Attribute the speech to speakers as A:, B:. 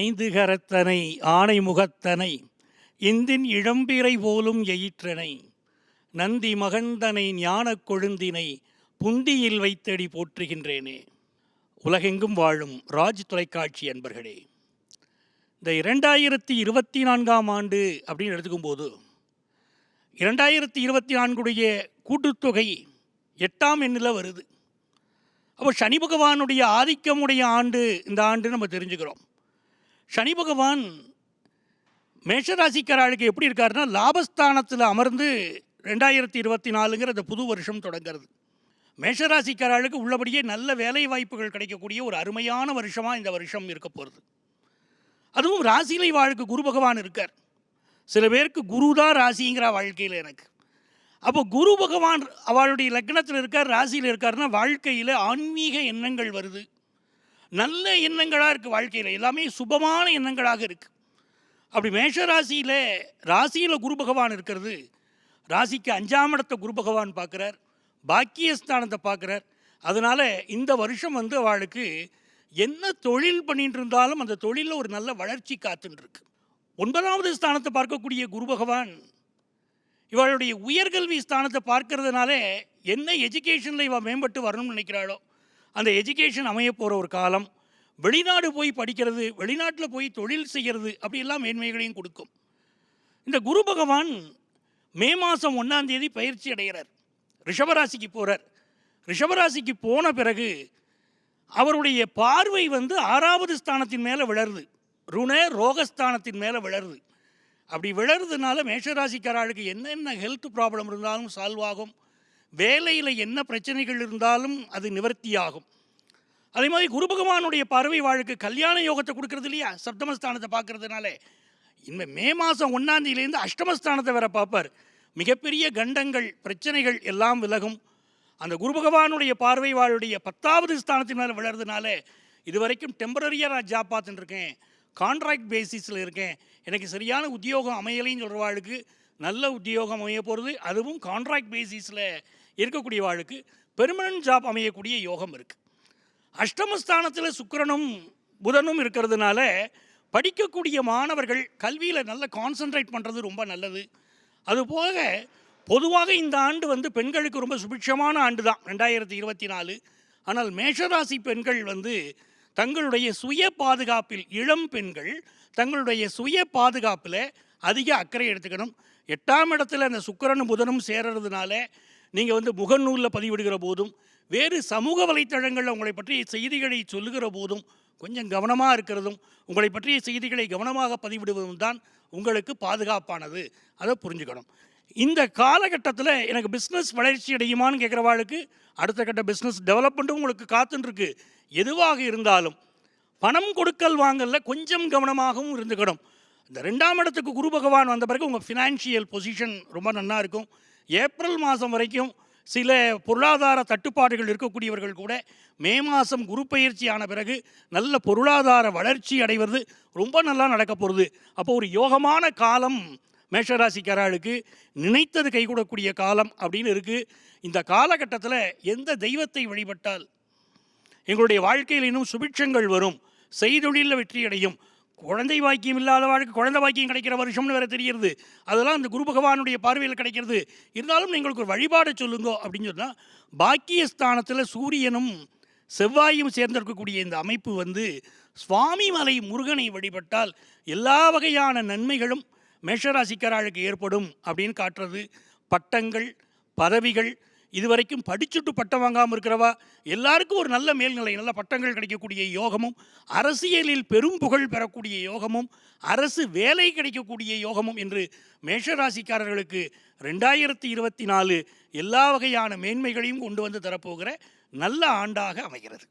A: ஐந்துகரத்தனை ஆணை முகத்தனை இந்தின் இளம்பிறை போலும் எயிற்றனை நந்தி மகந்தனை ஞானக் கொழுந்தினை புந்தியில் வைத்தடி போற்றுகின்றேனே. உலகெங்கும் வாழும் ராஜ் தொலைக்காட்சி அன்பர்களே இந்த இரண்டாயிரத்தி இருபத்தி நான்காம் ஆண்டு அப்படின்னு எடுத்துக்கும்போது இரண்டாயிரத்தி இருபத்தி நான்குடைய கூட்டுத்தொகை எட்டாம் எண்ணில் வருது. அப்போ சனி பகவானுடைய ஆதிக்கமுடைய ஆண்டு இந்த ஆண்டு நம்ம தெரிஞ்சுக்கிறோம். சனி பகவான் மேஷராசிக்காரர்களுக்கு எப்படி இருக்காருன்னா லாபஸ்தானத்தில் அமர்ந்து ரெண்டாயிரத்தி இருபத்தி நாலுங்கிற இந்த புது வருஷம் தொடங்கிறது. மேஷராசிக்காரர்களுக்கு உள்ளபடியே நல்ல வேலை வாய்ப்புகள் கிடைக்கக்கூடிய ஒரு அருமையான வருஷமாக இந்த வருஷம் இருக்க போகிறது அதுவும் ராசியிலை வாழ்க்கை குரு பகவான் இருக்கார். சில பேருக்கு குரு தான் ராசிங்கிற வாழ்க்கையில் எனக்கு. அப்போ குரு பகவான் அவளுடைய லக்னத்தில் இருக்கார் ராசியில் இருக்காருன்னா வாழ்க்கையில் ஆன்மீக எண்ணங்கள் வருது. நல்ல எண்ணங்களாக இருக்குது வாழ்க்கையில். எல்லாமே சுபமான எண்ணங்களாக இருக்குது அப்படி மேஷ ராசியில் ராசியில் குரு பகவான் இருக்கிறது. ராசிக்கு அஞ்சாம் இடத்தை குரு பகவான் பார்க்குறார். பாக்கியஸ்தானத்தை பார்க்குறார். அதனால் இந்த வருஷம் வந்து அவளுக்கு என்ன தொழில் பண்ணிட்டு இருந்தாலும் அந்த தொழிலில் ஒரு நல்ல வளர்ச்சி காத்துன்ருக்கு ஒன்பதாவது ஸ்தானத்தை பார்க்கக்கூடிய குரு பகவான் இவளுடைய உயர்கல்வி ஸ்தானத்தை பார்க்கறதுனால என்ன எஜுகேஷனில் இவள் மேம்பட்டு வரணும்னு நினைக்கிறாளோ அந்த எஜுகேஷன் அமைய போகிற ஒரு காலம். வெளிநாடு போய் படிக்கிறது வெளிநாட்டில் போய் தொழில் செய்கிறது அப்படியெல்லாம் மேன்மைகளையும் கொடுக்கும். இந்த குரு பகவான் மே மாதம் ஒன்றாம் தேதி பயிற்சி அடைகிறார். ரிஷபராசிக்கு போகிறார் ரிஷபராசிக்கு போன பிறகு அவருடைய பார்வை வந்து ஆறாவது ஸ்தானத்தின் மேலே விளருது ருண ரோகஸ்தானத்தின் மேலே விளருது அப்படி விளருதுனால மேஷராசிக்காரர்களுக்கு என்னென்ன ஹெல்த் ப்ராப்ளம் இருந்தாலும் சால்வ் ஆகும். வேலையில் என்ன பிரச்சனைகள் இருந்தாலும் அது நிவர்த்தியாகும். அதே மாதிரி குரு பகவானுடைய பார்வை வாழ்க்கை கல்யாண யோகத்தை கொடுக்கறது இல்லையா? சப்தமஸ்தானத்தை பார்க்கறதுனால. இனிமேல் மே மாதம் ஒன்றாந்தேதியிலேருந்து அஷ்டமஸ்தானத்தை வேற பார்ப்பார். மிகப்பெரிய கண்டங்கள் பிரச்சனைகள் எல்லாம் விலகும். அந்த குரு பகவானுடைய பார்வை வாழுடைய பத்தாவது ஸ்தானத்தின் மேலே விழறதுனால இது வரைக்கும் டெம்பரரியாக நான் ஜாப் பார்த்துட்டுருக்கேன் கான்ட்ராக்ட் பேசிஸில் இருக்கேன். எனக்கு சரியான உத்தியோகம் அமையலைன்னு சொல்கிற வாழ்க்கு நல்ல உத்தியோகம் அமைய போகிறது அதுவும் கான்ட்ராக்ட் பேசிஸில் இருக்கக்கூடிய வாழ்க்கு. பெர்மனன்ட் ஜாப் அமையக்கூடிய யோகம் இருக்குது அஷ்டமஸ்தானத்தில் சுக்கரனும் புதனும் இருக்கிறதுனால படிக்கக்கூடிய மாணவர்கள் கல்வியில் நல்ல கான்சென்ட்ரேட் பண்ணுறது ரொம்ப நல்லது. அதுபோக பொதுவாக இந்த ஆண்டு வந்து பெண்களுக்கு ரொம்ப சுபிட்சமான ஆண்டு தான் ரெண்டாயிரத்தி இருபத்தி நாலு. ஆனால் மேஷராசி பெண்கள் வந்து தங்களுடைய சுய பாதுகாப்பில் இளம் பெண்கள் தங்களுடைய சுய பாதுகாப்பில் அதிக அக்கறை எடுத்துக்கணும். எட்டாம் இடத்துல அந்த சுக்கரனும் புதனும் சேர்றதுனால நீங்கள் வந்து முகநூலில் பதிவிடுகிற போதும் வேறு சமூக வலைத்தளங்களில் உங்களை பற்றிய செய்திகளை சொல்லுகிற போதும் கொஞ்சம் கவனமாக இருக்கிறதும் உங்களை பற்றிய செய்திகளை கவனமாக பதிவிடுவதும் தான் உங்களுக்கு பாதுகாப்பானது. அதை புரிஞ்சுக்கணும். இந்த காலகட்டத்தில் எனக்கு பிஸ்னஸ் வளர்ச்சி அடையுமான்னு கேட்குறவாளுக்கு அடுத்த கட்ட பிஸ்னஸ் டெவலப்மெண்ட்டும் உங்களுக்கு காத்துன்ருக்கு. எதுவாக இருந்தாலும் பணம் கொடுக்கல் வாங்கல கொஞ்சம் கவனமாகவும் இருந்துக்கணும். இந்த ரெண்டாம் இடத்துக்கு குரு பகவான் வந்த பிறகு உங்கள் ஃபினான்ஷியல் பொசிஷன் ரொம்ப நல்லா இருக்கும். ஏப்ரல் மாதம் வரைக்கும் சில பொருளாதார தட்டுப்பாடுகள் இருக்கக்கூடியவர்கள் கூட மே மாதம் குரு பயிற்சி ஆன பிறகு நல்ல பொருளாதார வளர்ச்சி அடைவது ரொம்ப நல்லா நடக்க போகிறது அப்போ ஒரு யோகமான காலம் மேஷராசிக்காரர்களுக்கு நினைத்தது கைகூடக்கூடிய காலம் அப்படின்னு இருக்குது இந்த காலகட்டத்தில் எந்த தெய்வத்தை வழிபட்டால் எங்களுடைய வாழ்க்கையில் இன்னும் சுபிட்சங்கள் வரும். செய்தொழிலில் வெற்றி அடையும் குழந்தை வாக்கியம் இல்லாத வாழ்க்கை குழந்தை வாக்கியம் கிடைக்கிற வருஷம்னு வேற தெரிகிறது. அதெல்லாம் அந்த குரு பகவானுடைய பார்வையில் கிடைக்கிறது. இருந்தாலும் எங்களுக்கு ஒரு வழிபாடை சொல்லுங்க அப்படின்னு சொன்னால் பாக்கியஸ்தானத்தில் சூரியனும் செவ்வாயும் சேர்ந்திருக்கக்கூடிய இந்த அமைப்பு வந்து சுவாமி மலை முருகனை வழிபட்டால் எல்லா வகையான நன்மைகளும் மேஷராசிக்காரர்களுக்கு ஏற்படும் அப்படின்னு காட்டுறது. பட்டங்கள் பதவிகள் இதுவரைக்கும் படிச்சுட்டு பட்டம் வாங்காமல் இருக்கிறவா? எல்லாருக்கும் ஒரு நல்ல மேல்நிலை நல்ல பட்டங்கள் கிடைக்கக்கூடிய யோகமும் அரசியலில் பெரும் புகழ் பெறக்கூடிய யோகமும் அரசு வேலை கிடைக்கக்கூடிய யோகமும் என்று மேஷராசிக்காரர்களுக்கு ரெண்டாயிரத்தி இருபத்தி நாலு எல்லா வகையான மேன்மைகளையும் கொண்டு வந்து தரப்போகிற நல்ல ஆண்டாக அமைகிறது.